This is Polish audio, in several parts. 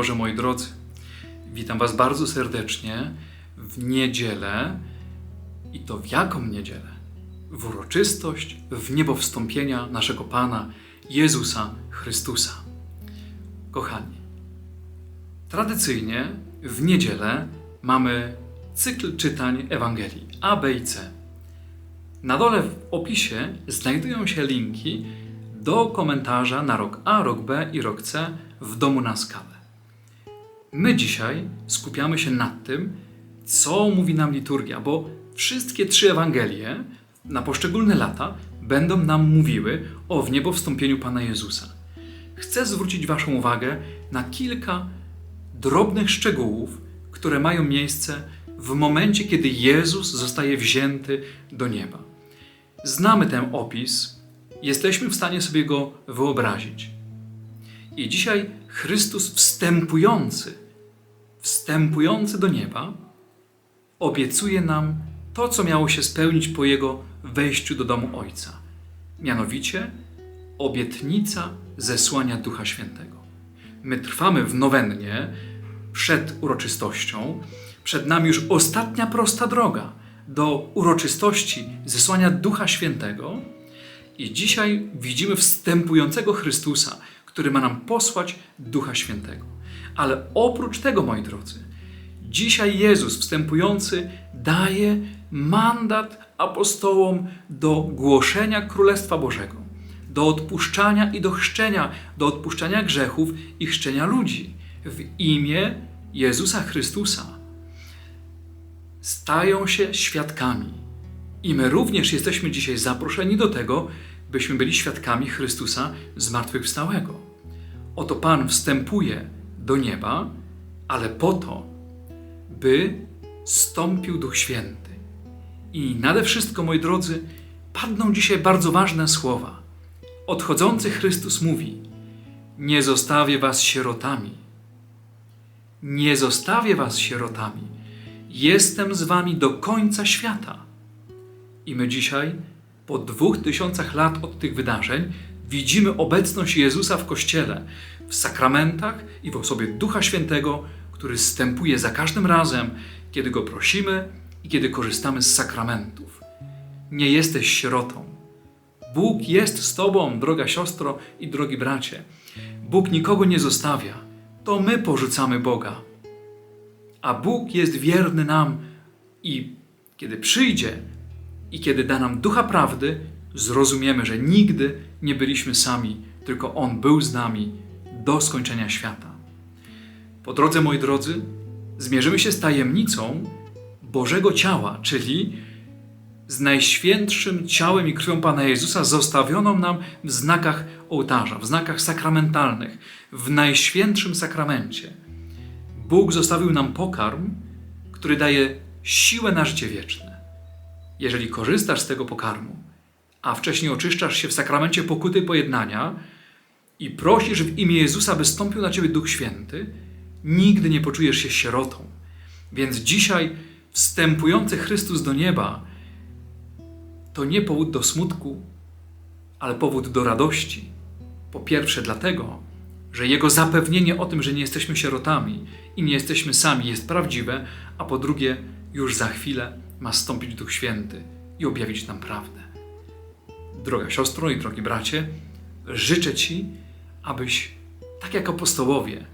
Boże, moi drodzy. Witam Was bardzo serdecznie w niedzielę i to w jaką niedzielę? W uroczystość w niebo wstąpienia naszego Pana Jezusa Chrystusa. Kochani, tradycyjnie w niedzielę mamy cykl czytań Ewangelii A, B i C. Na dole w opisie znajdują się linki do komentarza na rok A, rok B i rok C w domu na skalę. My dzisiaj skupiamy się nad tym, co mówi nam liturgia, bo wszystkie trzy Ewangelie na poszczególne lata będą nam mówiły o wniebowstąpieniu Pana Jezusa. Chcę zwrócić Waszą uwagę na kilka drobnych szczegółów, które mają miejsce w momencie, kiedy Jezus zostaje wzięty do nieba. Znamy ten opis, jesteśmy w stanie sobie go wyobrazić. I dzisiaj Chrystus wstępujący, wstępujący do nieba, obiecuje nam to, co miało się spełnić po jego wejściu do domu Ojca. Mianowicie obietnica zesłania Ducha Świętego. My trwamy w nowennie przed uroczystością. Przed nami już ostatnia prosta droga do uroczystości zesłania Ducha Świętego. I dzisiaj widzimy wstępującego Chrystusa, który ma nam posłać Ducha Świętego. Ale oprócz tego, moi drodzy, dzisiaj Jezus wstępujący daje mandat apostołom do głoszenia Królestwa Bożego, do odpuszczania i do chrzczenia, do odpuszczania grzechów i chrzczenia ludzi w imię Jezusa Chrystusa. Stają się świadkami. I my również jesteśmy dzisiaj zaproszeni do tego, byśmy byli świadkami Chrystusa zmartwychwstałego. Oto Pan wstępuje do nieba, ale po to, by stąpił Duch Święty. I nade wszystko, moi drodzy, padną dzisiaj bardzo ważne słowa. Odchodzący Chrystus mówi: Nie zostawię was sierotami. Nie zostawię was sierotami. Jestem z wami do końca świata. I my dzisiaj, po dwóch tysiącach lat od tych wydarzeń, widzimy obecność Jezusa w Kościele, w sakramentach i w osobie Ducha Świętego, który stępuje za każdym razem, kiedy Go prosimy i kiedy korzystamy z sakramentów. Nie jesteś sierotą. Bóg jest z Tobą, droga siostro i drogi bracie. Bóg nikogo nie zostawia. To my porzucamy Boga. A Bóg jest wierny nam i kiedy przyjdzie i kiedy da nam ducha prawdy, zrozumiemy, że nigdy nie byliśmy sami, tylko On był z nami do skończenia świata. Po drodze, moi drodzy, zmierzymy się z tajemnicą Bożego ciała, czyli z najświętszym ciałem i krwią Pana Jezusa, zostawioną nam w znakach ołtarza, w znakach sakramentalnych, w najświętszym sakramencie. Bóg zostawił nam pokarm, który daje siłę na życie wieczne. Jeżeli korzystasz z tego pokarmu, a wcześniej oczyszczasz się w sakramencie pokuty pojednania i prosisz w imię Jezusa, by stąpił na ciebie Duch Święty, nigdy nie poczujesz się sierotą. Więc dzisiaj wstępujący Chrystus do nieba to nie powód do smutku, ale powód do radości. Po pierwsze, dlatego, że Jego zapewnienie o tym, że nie jesteśmy sierotami i nie jesteśmy sami, jest prawdziwe, a po drugie, już za chwilę ma stąpić Duch Święty i objawić nam prawdę. Droga siostro i drogi bracie, życzę Ci, abyś, tak jak apostołowie,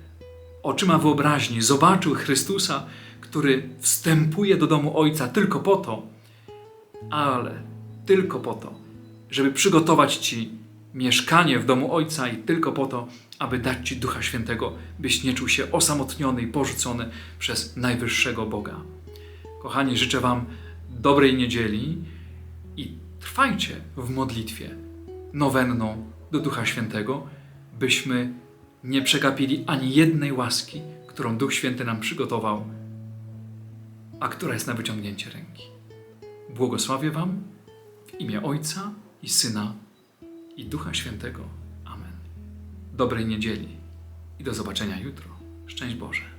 oczyma wyobraźni zobaczył Chrystusa, który wstępuje do domu Ojca tylko po to, ale tylko po to, żeby przygotować Ci mieszkanie w domu Ojca i tylko po to, aby dać Ci Ducha Świętego, byś nie czuł się osamotniony i porzucony przez najwyższego Boga. Kochani, życzę Wam dobrej niedzieli i trwajcie w modlitwie nowenną do Ducha Świętego, byśmy nie przegapili ani jednej łaski, którą Duch Święty nam przygotował, a która jest na wyciągnięcie ręki. Błogosławię Wam w imię Ojca i Syna i Ducha Świętego. Amen. Dobrej niedzieli i do zobaczenia jutro. Szczęść Boże.